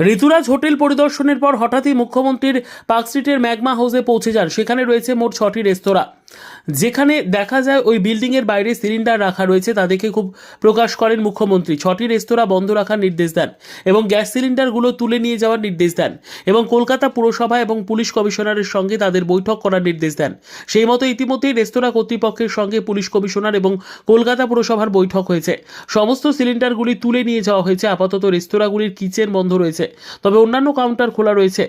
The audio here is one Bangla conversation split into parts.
ঋতুরাজ হোটেল পরিদর্শনের পর হঠাৎই মুখ্যমন্ত্রীর পার্কস্ট্রিটের ম্যাগমা হাউসে পৌঁছে যান। সেখানে রয়েছে মোট ছটি রেস্তোরাঁ। যেখানে দেখা যায় ওই বিল্ডিংয়ের বাইরে সিলিন্ডার রাখা রয়েছে, তা দেখে খুব প্রকাশ করেন মুখ্যমন্ত্রী। ছটি রেস্তোরাঁ বন্ধ রাখার নির্দেশ দেন এবং গ্যাস সিলিন্ডারগুলো তুলে নিয়ে যাওয়ার নির্দেশ দেন এবং কলকাতা পুরসভা এবং পুলিশ কমিশনারের সঙ্গে তাদের বৈঠক করার নির্দেশ দেন। সেই মতো ইতিমধ্যেই রেস্তোরাঁ কর্তৃপক্ষের সঙ্গে পুলিশ কমিশনার এবং কলকাতা পুরসভার বৈঠক হয়েছে। সমস্ত সিলিন্ডারগুলি তুলে নিয়ে যাওয়া হয়েছে। আপাতত রেস্তোরাঁগুলির কিচেন বন্ধ রয়েছে, তবে অন্যান্য কাউন্টার খোলা রয়েছে।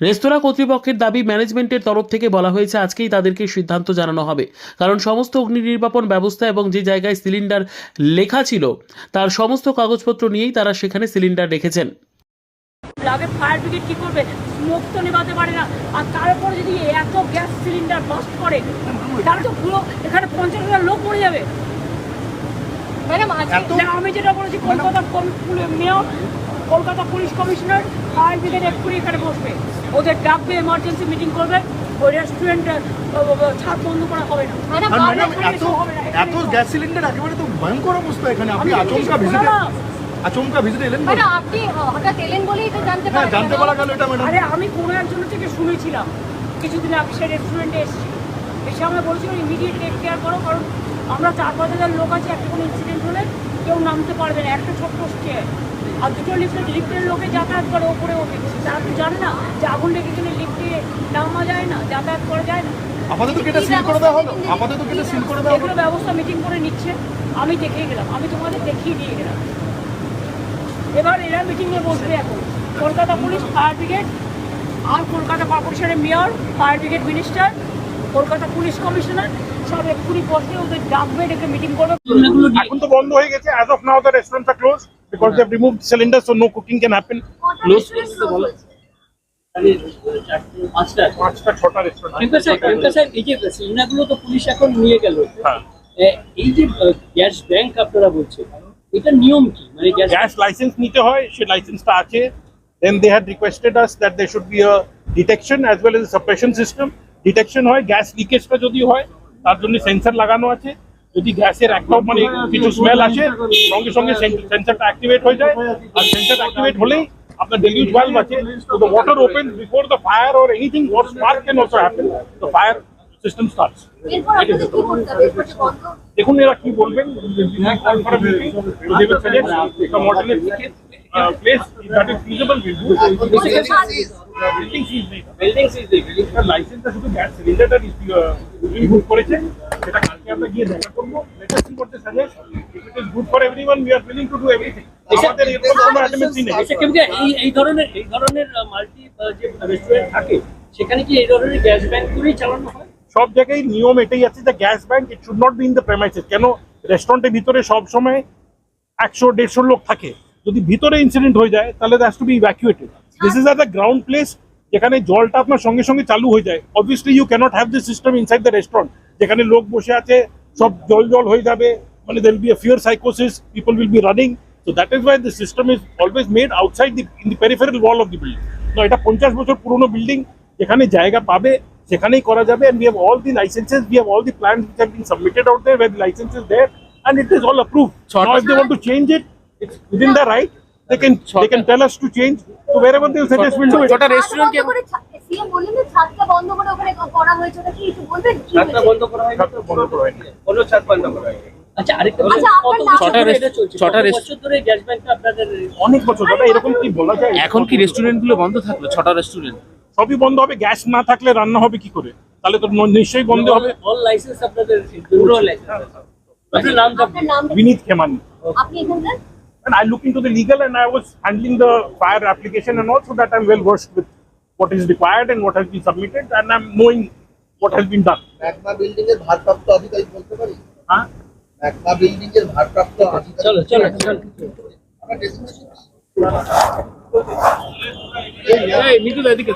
রেস্তোরাঁ কর্তৃপক্ষের দাবি ম্যানেজমেন্টের তরফ থেকে বলা হয়েছে আজকেই তাদেরকে সিদ্ধান্ত জানানো হবে। কারণ সমস্ত অগ্নি নির্বাপন ব্যবস্থা এবং যে জায়গায় সিলিন্ডার লেখা ছিল তার সমস্ত কাগজপত্র নিয়েই তারা সেখানে সিলিন্ডার রেখেছেন। আগে ফায়ার ব্রিগেড কি করবে? স্মোক তো নেভাতে পারে না। আর তারপরে যদি এত গ্যাস সিলিন্ডার বাস্ট করে তাহলে তো পুরো এখানে পঞ্চাশ হাজার লোক মরে যাবে। ম্যাডাম আমি যেটা বলেছি Kolkata mayor Kolkata police commissioner fire brigade এক্ষুনি এখানে বসবে। ওদের ডাকবে এমার্জেন্সি মিটিং করবে। ওই রেস্টুরেন্ট ছাদ বন্ধ করা হবে না। এত এত গ্যাস সিলিন্ডার একেবারে তো ভয়ঙ্কর অবস্থা এখানে। আপনি আচমকা ভিজিটে আচমকা ভিজিটে এলেন তো? আপনি হঠাৎ এলেন বলেই তো জানতে হ্যাঁ পারলেন জানতে পারা গেল এটা ম্যাডাম। আরে আমি কোনো একজনের থেকে শুনেছিলাম। কিছুদিন আগে সে রেস্টুরেন্টে এসেছি। এসে আমরা বলছিল ইমিডিয়েট টেক কেয়ার করো কারণ আমরা চার পাঁচ হাজার লোক আছি একটা কোনো ইনসিডেন্ট হলে কেউ নামতে পারবে না। একটা ছোট্ট স্টেয়ার আর দুটো লিফটের লিফটের লোকে যাতায়াত করে ওপরে ওঠে। তারা তো জানে না যে আগুন লেগে গেলে লিফটে নামা যায় না যাতায়াত করা যায় না। আপাতত কি সিল করে দেওয়া হলো? আপাতত কি সিল করে দেওয়া হলো? ব্যবস্থা মিটিং করে নিচ্ছে। আমি দেখিয়ে গেলাম। আমি তোমাদের দেখিয়ে দিয়ে গেলাম। এবার এরা মিটিংয়ে বসবে এখন। কলকাতা পুলিশ ফায়ার ব্রিগেড আর কলকাতা কর্পোরেশনের mayor fire brigade minister Kolkata police commissioner সব এক্ষুনি বসে ওদের ডাকবে ডেকে মিটিং করবে। এখন তো বন্ধ হয়ে গেছে। As of now the restaurants are close because they have removed cylinder so no cooking can happen close পাঁচটা। ছটা রেস্টুরেন্ট তো পুলিশ এখন নিয়ে গেল। হ্যাঁ। এই যে গ্যাস ব্যাংক আপনারা বলছেন এটা নিয়ম কি? মানে গ্যাস লাইসেন্স নিতে হয় সে লাইসেন্সটা আছে। Then they had requested us that they should be a detection as well as suppression system detection হয় গ্যাস লিকেজটা যদি হয় তার জন্য সেন্সার লাগানো আছে। যদি গ্যাসের একটাও মানে কিছু স্মেল আসে সঙ্গে সঙ্গে সেন্সারটা অ্যাক্টিভেট হয়ে যায়। আর সেন্সার অ্যাক্টিভেট হলেই আপনার ডেলিউজ ভালভ আছে। তো the water open before the fire or anything what spark can also happen the fire system starts দেখুন এরা কি বলবেন place that is feasible building size নেই বিল্ডিং ইজ লাইসেন্সটা শুধু গ্যাস সিলিন্ডারটা করেছে সেটা আমরা গিয়ে দেখা করব। করতে suggest it is good for everyone we are willing to do everything আমাদের এরকম কোনো অ্যাটেমেন্সি নেই। এই এই ধরনের এই ধরনের মাল্টি যে রেস্টুরেন্ট থাকে সেখানে কি এই ধরনের গ্যাস ব্যাংক করেই চালানো হয়? সব জায়গায় নিয়ম এটাই আছে যে gas bank it should not be in the premises কেন? রেস্টুরেন্টের ভিতরে সব সময় একশো দেড়শো লোক থাকে। যদি ভিতরে ইনসিডেন্ট হয়ে যায় তাহলে that's to be evacuated this is a the ground place যেখানে জলটা আপনার সঙ্গে সঙ্গে চালু হয়ে যায়। Obviously you cannot have this system inside the restaurant যেখানে লোক বসে আছে সব জল জল হয়ে যাবে মানে there be a fear psychosis people will be running so that is why the system is always made outside the in the peripheral wall of the building তো এটা পঞ্চাশ বছর পুরনো বিল্ডিং যেখানে জায়গা পাবে সেখানেই করা যাবে and we have all the licenses we have all the plans which have been submitted out there where the license is there and it is all approved now if they want to change it it's within their right they can they can tell us to change so wherever they suggest we'll do it ছাদ বন্ধ করে সিএম বললেন যে ছাদটা বন্ধ করে ওখানে করা হয়েছে ওটা কি একটু বলবেন? কি ছাদটা বন্ধ করা ছাদটা বন্ধ করা হয়নি। অন্য ছাদ বন্ধ করা আচ্ছা আরেকটা আচ্ছা, অনেক বছর দাদা এরকম কি বলা যায়? এখন কি রেস্টুরেন্টগুলো বন্ধ থাকল? ছটা রেস্টুরেন্ট। সবই বন্ধ হবে গ্যাস না থাকলে রান্না হবে কি করে? তাহলে তো নিশ্চয়ই বন্ধ হবে। অল লাইসেন্স আপনাদের পুরো লাইসেন্স আপনার নামটা বিনীত খেমানি। আপনি এখানকার And I look into the legal and I was handling the fire application and also that I'm well versed with what is required and what has been submitted and I'm knowing what has been done. Magma building এর ভারপ্রাপ্ত আধিকারিক বলতে পারি? হ্যাঁ? ম্যাগমা বিল্ডিং এর ভারপ্রাপ্ত আধিকারিক চলো চলো চলো। আমরা ডেসিনেশন মিটুল এদিকে